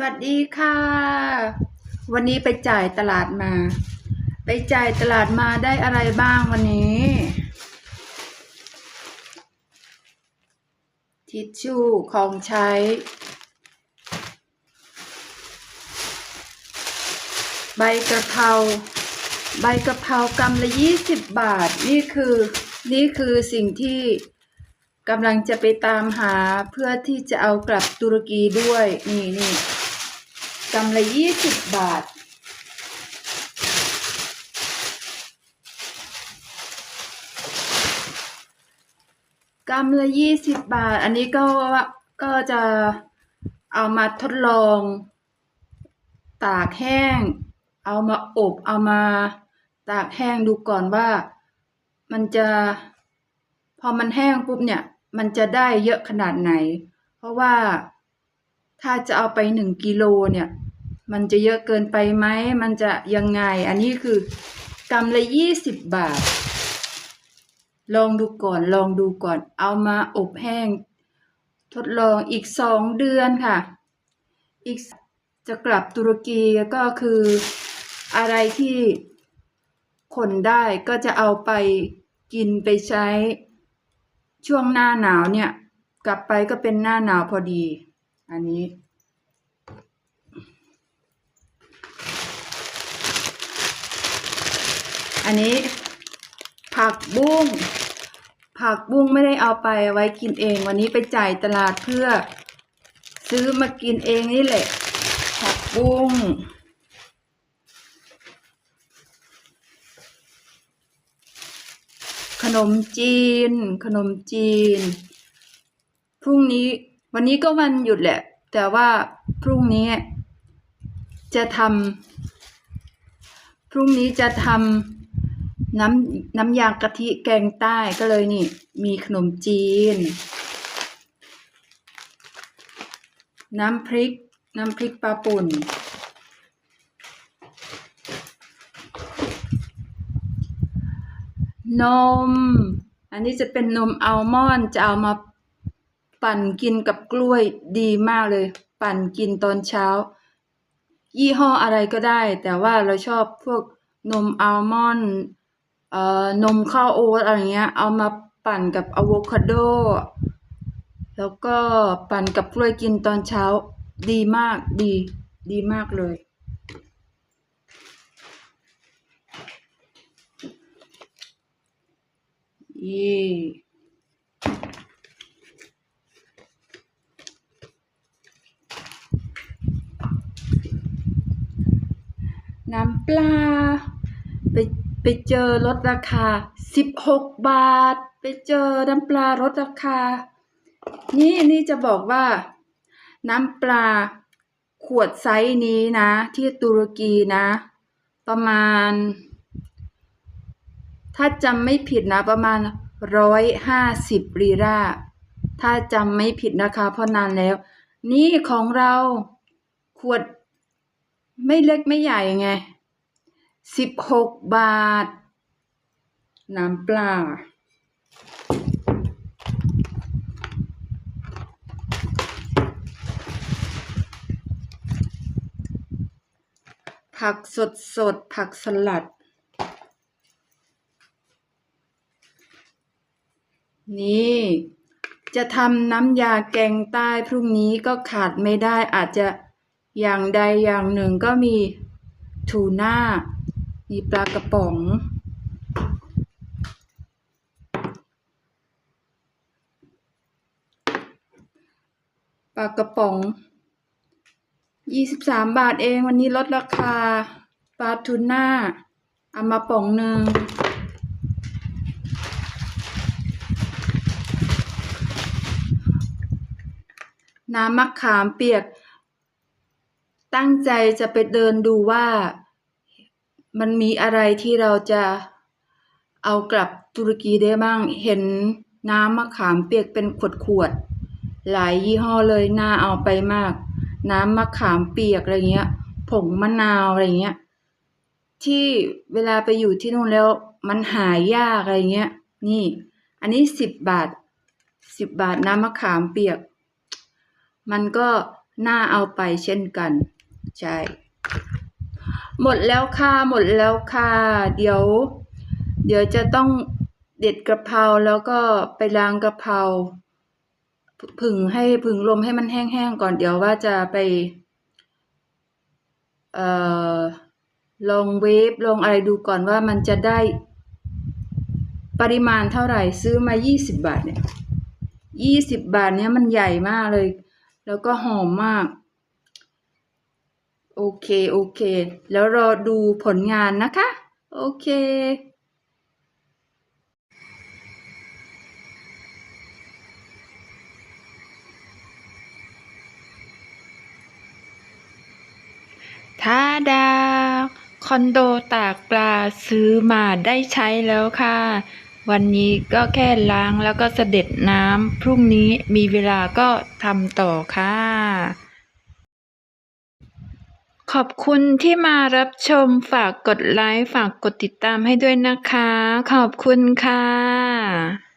วัสดีค่ะ วันนี้ไปจ่ายตลาดมา ไปจ่ายตลาดมาได้อะไรบ้างวันนี้ ทิชชู่ของใช้ ใบกระเพราใบกระเพรากำละยี่สิบบาท นี่คือนี่คือสิ่งที่กำลังจะไปตามหาเพื่อที่จะเอากลับตุรกีด้วย นี่นี่ กำละยี่สิบบาท กำละยี่สิบบาท อันนี้ก็ก็จะเอามาทดลอง ตากแห้ง เอามาอบเอามาตากแห้งดูก่อนว่ามันจะพอมันแห้งปุ๊บเนี่ย มันจะได้เยอะขนาดไหน เพราะว่า ถ้าจะเอาไปหนึ่งกิโลเนี่ย มันจะเยอะเกินไปไหม มันจะยังไง อันนี้คือกำละยี่สิบบาท ลองดูก่อน ลองดูก่อน เอามาอบแห้ง ทดลองอีกสองเดือนค่ะ อีกจะกลับตุรกีก็คืออะไรที่ขนได้ก็จะเอาไปกินไปใช้ช่วงหน้าหนาวเนี่ย กลับไปก็เป็นหน้าหนาวพอดี อันนี้ อันนี้ผักบุ้ง ผักบุ้งไม่ได้เอาไปไว้กินเอง วันนี้ไปจ่ายตลาดเพื่อ ซื้อมากินเองนี่แหละ ผักบุ้งขนมจีน ขนมจีน พรุ่งนี้ วันนี้ก็วันหยุดแหละ แต่ว่าพรุ่งนี้จะทำพรุ่งนี้จะทำน้ำน้ำยางกะทิแกงใต้ก็เลยนี่ มีขนมจีน น้ำพริก น้ำพริกปลาป่นนม อันนี้จะเป็นนมอัลมอนด์จะเอามา ปั่นกินกับกล้วยดีมากเลย ปั่นกินตอนเช้า ยี่ห้ออะไรก็ได้ แต่ว่าเราชอบพวกนมอัลมอนด์เอ่อนมข้าวโอ๊ตอะไรเงี้ย เอามาปั่นกับอะโวคาโดแล้วก็ปั่นกับกล้วยกินตอนเช้า ดีมากดีดีมากเลย เย่ น้ำปลา ไปไปเจอลดราคาสิบหกบาท ไปเจอน้ำปลาลดราคา นี่นี่จะบอกว่า น้ำปลาขวดไซส์นี้นะ ที่ตุรกีนะ ประมาณ ถ้าจำไม่ผิดนะประมาณร้อยห้าสิบลีราถ้าจำไม่ผิดนะคะเพราะนานแล้ว นี่ของเราขวด ไม่เล็กไม่ใหญ่ไงสิบหกบาท น้ำปลาผักสดสดผักสลัด นี่ จะทำน้ำยาแกงใต้พรุ่งนี้ก็ขาดไม่ได้อาจจะ อย่างใดอย่างหนึ่งก็มีทูน่า มีปลากระป๋อง ปลากระป๋องยี่สิบสามบาทเองวันนี้ลดราคา ปลาทูน่า เอามาป๋องหนึ่งน้ำมะขามเปียก ตั้งใจจะไปเดินดูว่ามันมีอะไรที่เราจะเอากลับตุรกีได้บ้าง เห็นน้ำมะขามเปียกเป็นขวดๆ หลายยี่ห้อเลยน่าเอาไปมาก น้ำมะขามเปียกอะไรเงี้ย ผงมะนาวอะไรเงี้ย ที่เวลาไปอยู่ที่นู่นแล้วมันหายากอะไรเงี้ย นี่ อันนี้สิบบาทสิบบาทน้ำมะขามเปียก มันก็น่าเอาไปเช่นกัน ใช่ หมดแล้วค่ะหมดแล้วค่ะ เดี๋ยว เดี๋ยวจะต้องเด็ดกระเพราแล้วก็ไปล้างกระเพราผึ่งให้ผึ่งลมให้มันแห้งๆก่อนเดี๋ยวว่าจะไป เอ่อลองเวฟลองอะไรดูก่อนว่ามันจะได้ปริมาณเท่าไหร่ซื้อมา 20 บาทเนี่ย20 บาทเนี้ยมันใหญ่มากเลย แล้วก็หอมมาก โอเค โอเค แล้วรอดูผลงานนะคะ โอเคท้าดา คอนโดตากปลาซื้อมาได้ใช้แล้วค่ะ วันนี้ก็แค่ล้างแล้วก็เสด็จน้ำพรุ่งนี้มีเวลาก็ทำต่อค่ะ ขอบคุณที่มารับชมฝากกดไลค์ ฝากกดติดตามให้ด้วยนะคะ ขอบคุณค่ะ